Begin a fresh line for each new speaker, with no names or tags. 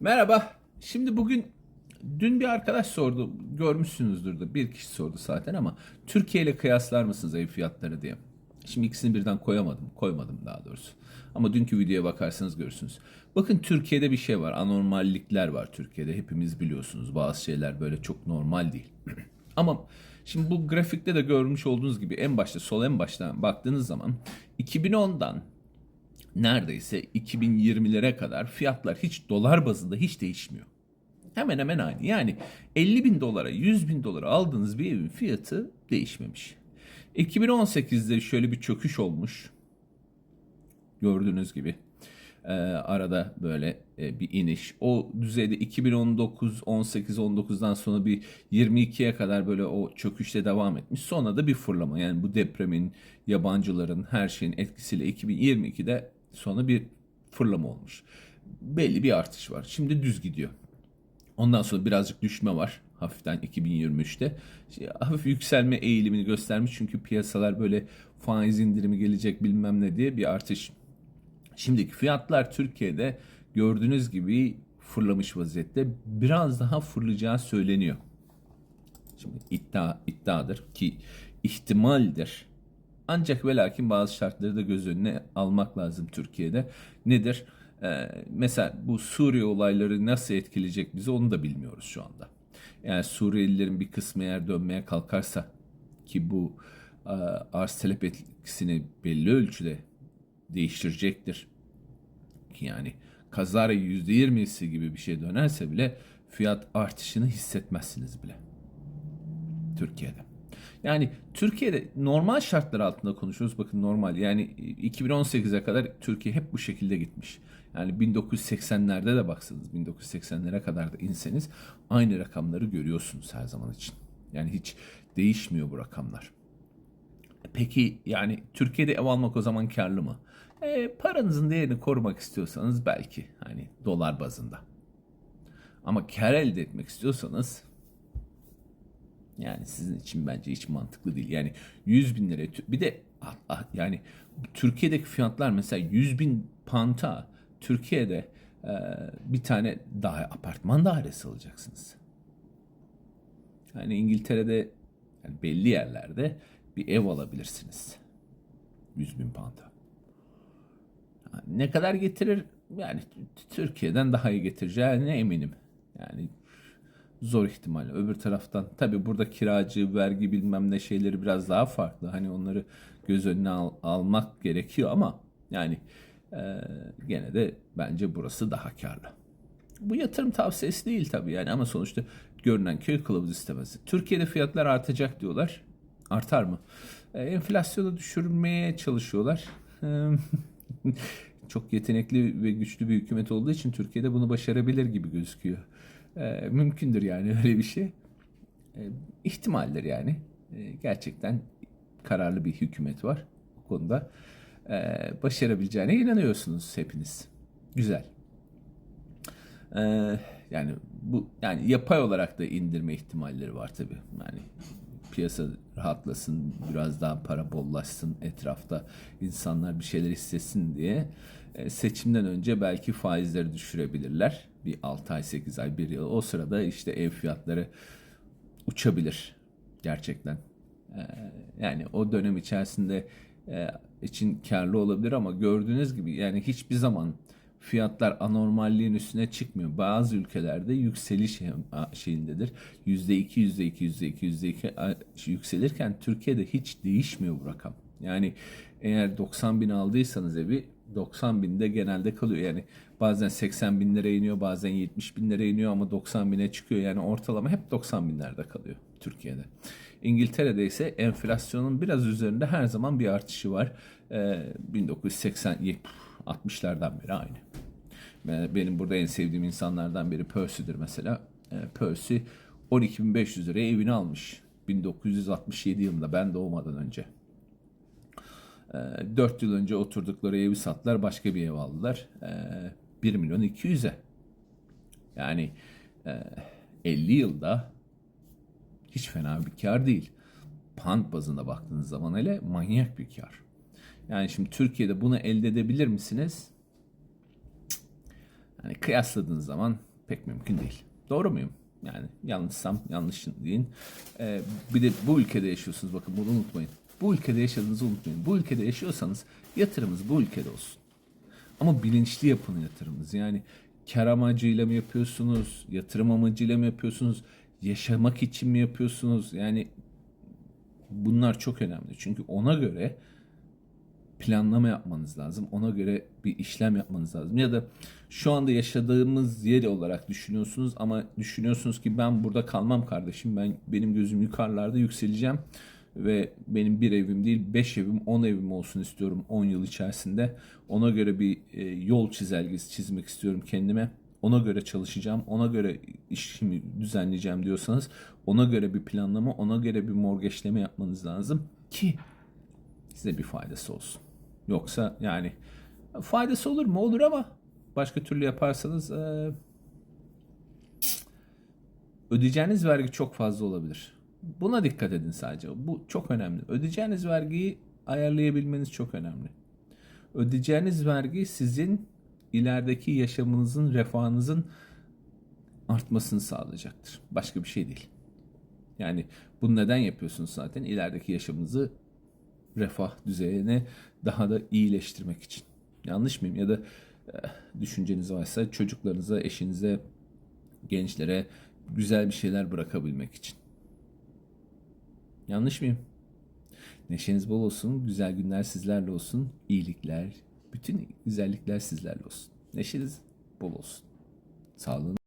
Merhaba. Şimdi bugün dün bir arkadaş sordu. Görmüşsünüzdür de bir kişi sordu zaten ama Türkiye ile kıyaslar mısınız ev fiyatları diye. Şimdi ikisini birden koyamadım. Koymadım daha doğrusu. Ama dünkü videoya bakarsanız görürsünüz. Bakın Türkiye'de bir şey var. Anormallikler var Türkiye'de. Hepimiz biliyorsunuz. Bazı şeyler böyle çok normal değil. Ama şimdi bu grafikte de görmüş olduğunuz gibi en başta sol en baştan baktığınız zaman 2010'dan neredeyse 2020'lere kadar fiyatlar hiç dolar bazında hiç değişmiyor. Hemen hemen aynı. Yani 50 bin dolara 100 bin dolara aldığınız bir evin fiyatı değişmemiş. 2018'de şöyle bir çöküş olmuş. Gördüğünüz gibi. Ee, arada böyle e, bir iniş. O düzeyde 2019, 18, 19'dan sonra bir 22'ye kadar böyle o çöküşte devam etmiş. Sonra da bir fırlama. Yani bu depremin, yabancıların, her şeyin etkisiyle 2022'de sonra bir fırlama olmuş. Belli bir artış var. Şimdi düz gidiyor. Ondan sonra birazcık düşme var hafiften 2023'te. Şey, hafif yükselme eğilimini göstermiş çünkü piyasalar böyle faiz indirimi gelecek bilmem ne diye bir artış. Şimdiki fiyatlar Türkiye'de gördüğünüz gibi fırlamış vaziyette. Biraz daha fırlayacağı söyleniyor. Şimdi iddia iddiadır ki ihtimaldir. Ancak ve lakin bazı şartları da göz önüne almak lazım Türkiye'de. Nedir? Ee, mesela bu Suriye olayları nasıl etkileyecek bizi onu da bilmiyoruz şu anda. Yani Suriyelilerin bir kısmı eğer dönmeye kalkarsa ki bu e, arz talep etkisini belli ölçüde değiştirecektir. Yani kazara %20'si gibi bir şey dönerse bile fiyat artışını hissetmezsiniz bile. Türkiye'de. Yani Türkiye'de normal şartlar altında konuşuyoruz. Bakın normal yani 2018'e kadar Türkiye hep bu şekilde gitmiş. Yani 1980'lerde de baksanız 1980'lere kadar da inseniz aynı rakamları görüyorsunuz her zaman için. Yani hiç değişmiyor bu rakamlar. Peki yani Türkiye'de ev almak o zaman karlı mı? E, paranızın değerini korumak istiyorsanız belki hani dolar bazında. Ama kar elde etmek istiyorsanız yani sizin için bence hiç mantıklı değil. Yani 100 bin liraya bir de ah, ah, yani Türkiye'deki fiyatlar mesela 100 bin panta Türkiye'de e, bir tane daha apartman dairesi alacaksınız. Yani İngiltere'de yani belli yerlerde bir ev alabilirsiniz. 100 bin panta. Yani ne kadar getirir? Yani Türkiye'den daha iyi getireceğine eminim. Yani zor ihtimal. Öbür taraftan tabii burada kiracı, vergi bilmem ne şeyleri biraz daha farklı. Hani onları göz önüne al- almak gerekiyor ama yani e, gene de bence burası daha karlı. Bu yatırım tavsiyesi değil tabii yani ama sonuçta görünen köy kılavuz istemez. Türkiye'de fiyatlar artacak diyorlar. Artar mı? E, enflasyonu düşürmeye çalışıyorlar. Çok yetenekli ve güçlü bir hükümet olduğu için Türkiye'de bunu başarabilir gibi gözüküyor. E, mümkündür yani öyle bir şey. E, yani. E, gerçekten kararlı bir hükümet var bu konuda. Başarabileceğine inanıyorsunuz hepiniz. Güzel. Yani bu yani yapay olarak da indirme ihtimalleri var tabii. Yani piyasa rahatlasın, biraz daha para bollaşsın etrafta, insanlar bir şeyler hissetsin diye e, seçimden önce belki faizleri düşürebilirler. Bir 6 ay, 8 ay, 1 yıl. O sırada işte ev fiyatları uçabilir gerçekten. E, Yani o dönem içerisinde e, için karlı olabilir ama gördüğünüz gibi yani hiçbir zaman fiyatlar anormalliğin üstüne çıkmıyor. Bazı ülkelerde yükseliş şeyindedir. %2, %2, %2, %2 yükselirken Türkiye'de hiç değişmiyor bu rakam. Yani eğer 90 bin aldıysanız evi 90 binde genelde kalıyor. Yani bazen 80 bin lira iniyor bazen 70 bin lira iniyor ama 90 bine çıkıyor. Yani ortalama hep 90 binlerde kalıyor Türkiye'de. İngiltere'de ise enflasyonun biraz üzerinde her zaman bir artışı var. Ee, 1980 60'lardan beri aynı. Benim burada en sevdiğim insanlardan biri Percy'dir mesela. Ee, Percy 12.500 liraya evini almış. 1967 yılında ben doğmadan önce. 4 yıl önce oturdukları evi sattılar başka bir ev aldılar. 1 milyon 200'e. Yani 50 yılda hiç fena bir kar değil. Pant bazında baktığınız zaman hele manyak bir kar. Yani şimdi Türkiye'de bunu elde edebilir misiniz? Hani kıyasladığınız zaman pek mümkün değil. Doğru muyum? Yani yanlışsam yanlış deyin. Ee, bir de bu ülkede yaşıyorsunuz bakın bunu unutmayın. Bu ülkede yaşadığınızı unutmayın. Bu ülkede yaşıyorsanız yatırımınız bu ülkede olsun. Ama bilinçli yapın yatırımınızı. Yani kar amacıyla mı yapıyorsunuz? Yatırım amacıyla mı yapıyorsunuz? Yaşamak için mi yapıyorsunuz? Yani bunlar çok önemli. Çünkü ona göre planlama yapmanız lazım. Ona göre bir işlem yapmanız lazım. Ya da şu anda yaşadığımız yer olarak düşünüyorsunuz ama düşünüyorsunuz ki ben burada kalmam kardeşim. Ben benim gözüm yukarılarda yükseleceğim ve benim bir evim değil beş evim on evim olsun istiyorum 10 yıl içerisinde. Ona göre bir e, yol çizelgesi çizmek istiyorum kendime. Ona göre çalışacağım, ona göre işimi düzenleyeceğim diyorsanız ona göre bir planlama, ona göre bir morgeçleme yapmanız lazım ki size bir faydası olsun. Yoksa yani faydası olur mu? Olur ama başka türlü yaparsanız eee, ödeyeceğiniz vergi çok fazla olabilir. Buna dikkat edin sadece. Bu çok önemli. Ödeyeceğiniz vergiyi ayarlayabilmeniz çok önemli. Ödeyeceğiniz vergi sizin ilerideki yaşamınızın, refahınızın artmasını sağlayacaktır. Başka bir şey değil. Yani bunu neden yapıyorsunuz zaten? İlerideki yaşamınızı refah düzeyine daha da iyileştirmek için. Yanlış mıyım? Ya da eh, düşünceniz varsa çocuklarınıza, eşinize, gençlere güzel bir şeyler bırakabilmek için. Yanlış mıyım? Neşeniz bol olsun, güzel günler sizlerle olsun, iyilikler, bütün güzellikler sizlerle olsun. Neşeniz bol olsun. Sağlığınız